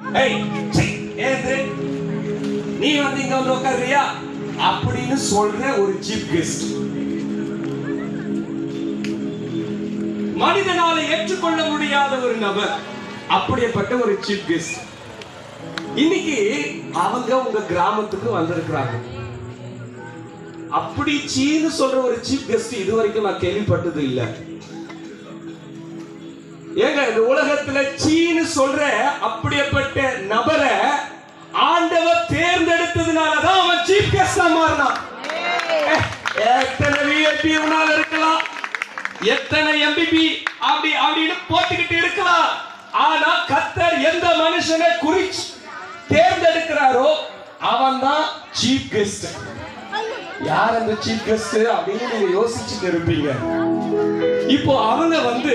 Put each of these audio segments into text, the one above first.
நீ வந்து இங்க வந்து உட்காருறியா? அப்படின்னு சொல்ற ஒரு சீப் கெஸ்ட் மனிதனால ஏற்றுக்கொள்ள முடியாத ஒரு நபர் அப்படிப்பட்ட ஒரு சீப் கெஸ்ட் இன்னைக்கு அவங்க உங்க கிராமத்துக்கு வந்திருக்கிறாங்க. அப்படி சீன்னு சொல்ற ஒரு சீப் கெஸ்ட் இது வரைக்கும் நான் கேள்விப்பட்டது இல்ல. ஏங்க இந்த உலகத்துல சீன்னு சொல்ற அப்படிப்பட்ட எத்தனை இருக்கலாம். எத்தனை எம்பிபி அப்படி அப்படின்னு போட்டுக்கிட்டு இருக்கலாம். ஆனா கத்தர் எந்த மனுஷனை குறிச்சு தேர்ந்தெடுக்கிறாரோ அவன் தான் சீஃப் கெஸ்ட் யார் அந்த சீஃப் கெஸ்ட் அப்படின்னு நீங்க யோசிச்சுட்டு இருப்பீங்க. இப்போ அவங்க வந்து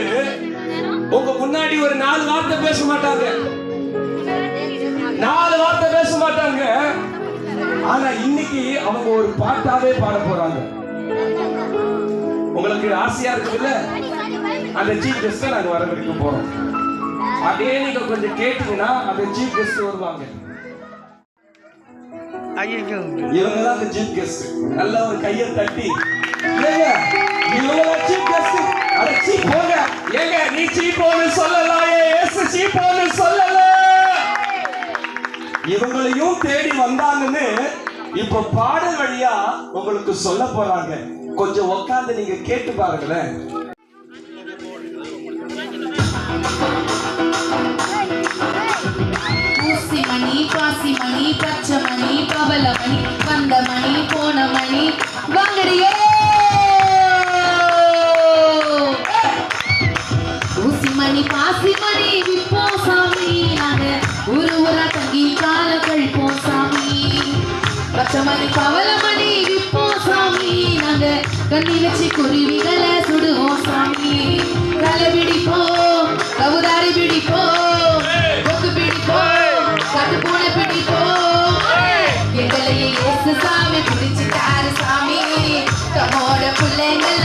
உங்க முன்னாடி ஒரு நாலு வார்த்தை பேச மாட்டாங்க. நாலு வார்த்தை பேச மாட்டாங்க. ஆனா இன்னைக்கு அவங்க ஒரு பாட்டாவே பாட போறாங்க. உங்களுக்கு ஆசையா இருக்குதுல்ல? அந்த சீஃப் கெஸ்ட நாங்க வரவேற்க போறோம். அதே நீங்க கொஞ்சம் கேட்டீங்கன்னா அந்த சீஃப் கெஸ்ட் வருவாங்க. ஐயோ இவங்க தான் அந்த சீஃப் கெஸ்ட் நல்ல ஒரு கையை தட்டி. இவங்க சீஃப் கெஸ்ட் அட சீப் போங்க. ஏங்க நீ சீப் போன்னு சொல்லலாம் எஸ் சீப் போன்னு சொல்லல. இவங்களையும் தேடி வந்தாங்கன்னு இப்ப பாடல் வழியா உங்களுக்கு சொல்ல போறாங்க. கொஞ்சம் உட்காந்து நீங்க கேட்டு பாருங்களேன். மணி பாசி மணி பச்சை மணி பவள மணி வந்த மணி போன மணி ஊசி மணி பாசி மணி சாமி நாங்க ஒரு ஊரா தங்கி கால கழிப்போம் சாமி. பச்சை மணி பவள கண்ணி வச்சு குருவிகளை சுடுவோம் சாமி. தலை பிடிப்போம் கவுதாரி பிடிப்போம் கொக்கு பிடிப்போம் கட்டு பூனை பிடிப்போம். எங்களையே சாமி பிடிச்சிட்டாரு சாமி. தமோட பிள்ளைங்கள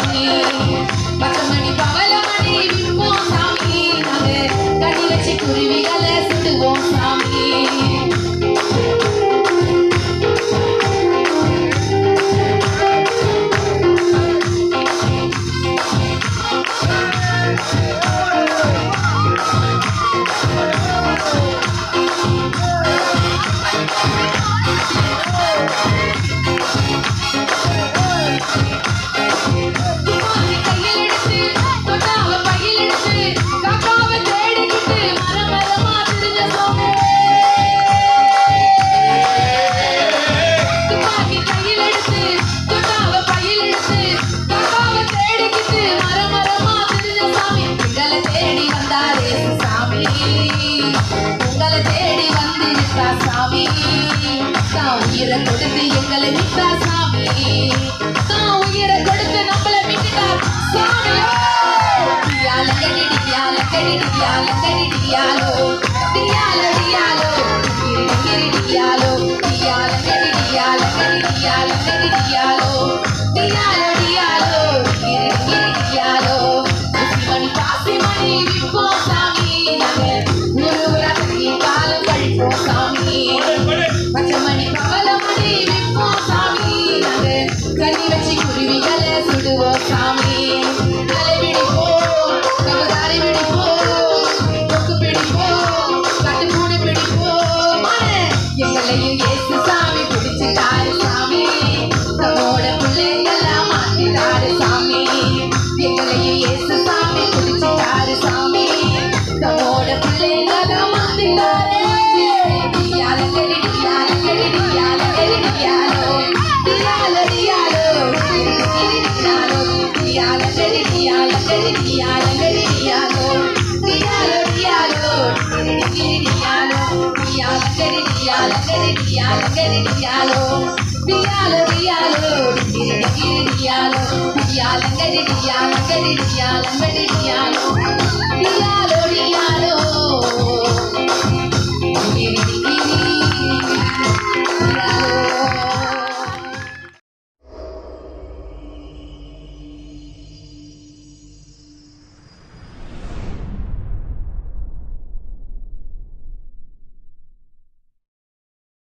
டியாலோ டெரி டியாலோ டியாலோ டியாலோ டெரி டியாலோ டியாலோ டெரி டியாலோ டெரி டியாலோ டெரி டியாலோ டியாலோ டியாலோ டெரி டெரி டியாலோ சிவனி காசி மணி விப்போ சாமி நாங்க நூறுல கட்டி பாலம் கழிப்போ கனி வச்சு குருவிகள் Dialo, dialo, dialo, dialo, dialo, dialo, dialo,